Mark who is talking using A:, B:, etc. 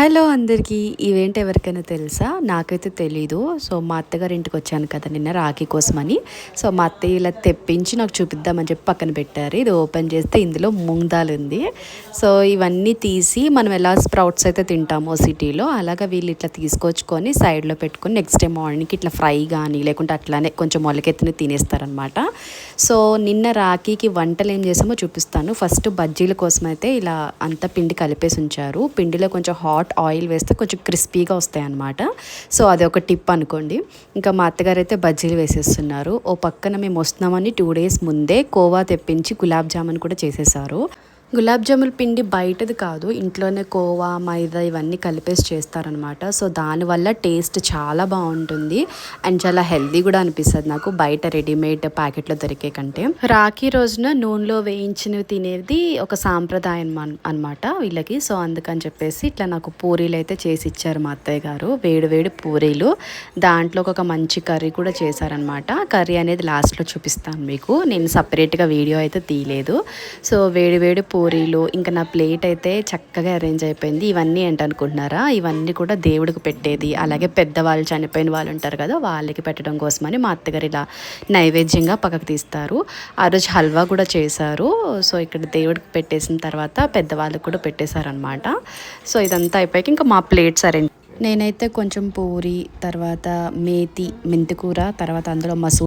A: Hello అందరికీ event ఎవరికైనా తెలుసా? నాకైతే తెలీదు. సో మా అత్తగారి ఇంటికి వచ్చాను కదా నిన్న రాఖీ కోసమని. సో మా అత్తయ్య ఇలా తెప్పించి నాకు చూపిద్దామని చెప్పి పక్కన పెట్టారు. ఇది ఓపెన్ చేస్తే ఇందులో మూంగ్ ఉంది. సో ఇవన్నీ తీసి మనం ఎలా స్ప్రౌట్స్ అయితే తింటామో సిటీలో అలాగా వీళ్ళు ఇట్లా తీసుకొచ్చుకొని సైడ్లో పెట్టుకొని నెక్స్ట్ డే మార్నింగ్కి ఇట్లా ఫ్రై కానీ లేకుంటే అట్లానే కొంచెం మొలకెత్తిని తినేస్తారనమాట సో నిన్న రాఖీకి వంటలు ఏం చేసామో చూపిస్తాను. ఫస్ట్ బజ్జీల కోసం అయితే ఇలా అంత పిండి కలిపేసి ఉంచారు. పిండిలో కొంచెం హాట్ ఆయిల్ వేస్తే కొంచెం క్రిస్పీగా వస్తాయి అనమాట సో అది ఒక టిప్ అనుకోండి. ఇంకా మా అత్తగారు అయితే బజ్జీలు వేసేస్తున్నారు. ఓ పక్కన మేము వస్తున్నామని టూ డేస్ ముందే కోవా తెప్పించి గులాబ్ జామున్ కూడా చేసేసారు. గులాబ్ జామున్ పిండి బయటది కాదు. ఇంట్లోనే కోవా మైదా ఇవన్నీ కలిపేసి చేస్తారనమాట సో దానివల్ల టేస్ట్ చాలా బాగుంటుంది. అండ్ చాలా హెల్దీ కూడా అనిపిస్తుంది నాకు. బయట రెడీమేడ్ ప్యాకెట్లో దొరికే కంటే. రాఖీ రోజున నూనెలో వేయించినవి తినేది ఒక సాంప్రదాయం అనమాట వీళ్ళకి. సో అందుకని చెప్పేసి ఇట్లా నాకు పూరీలు అయితే చేసి ఇచ్చారు మా అత్తయ్య గారు. వేడి వేడి పూరీలు. దాంట్లో ఒక మంచి కర్రీ కూడా చేశారనమాట కర్రీ అనేది లాస్ట్లో చూపిస్తాను మీకు. నేను సపరేట్గా వీడియో అయితే తీయలేదు. సో వేడి వేడి పూరీలు ఇంకా నా ప్లేట్ అయితే చక్కగా అరేంజ్ అయిపోయింది. ఇవన్నీ ఏంటనుకుంటున్నారా? ఇవన్నీ కూడా దేవుడికి పెట్టేది. అలాగే పెద్దవాళ్ళు చనిపోయిన వాళ్ళు ఉంటారు కదా వాళ్ళకి పెట్టడం కోసమని మా అత్తగారు ఇలా నైవేద్యంగా పక్కకు తీస్తారు. ఆ రోజు హల్వా కూడా చేశారు. సో ఇక్కడ దేవుడికి పెట్టేసిన తర్వాత పెద్దవాళ్ళకి కూడా పెట్టేశారనమాట. సో ఇదంతా అయిపోయాక ఇంకా మా ప్లేట్స్ అరేంజ్. నేనైతే కొంచెం పూరి తర్వాత మేతి మెంతికూర తర్వాత అందులో మసూ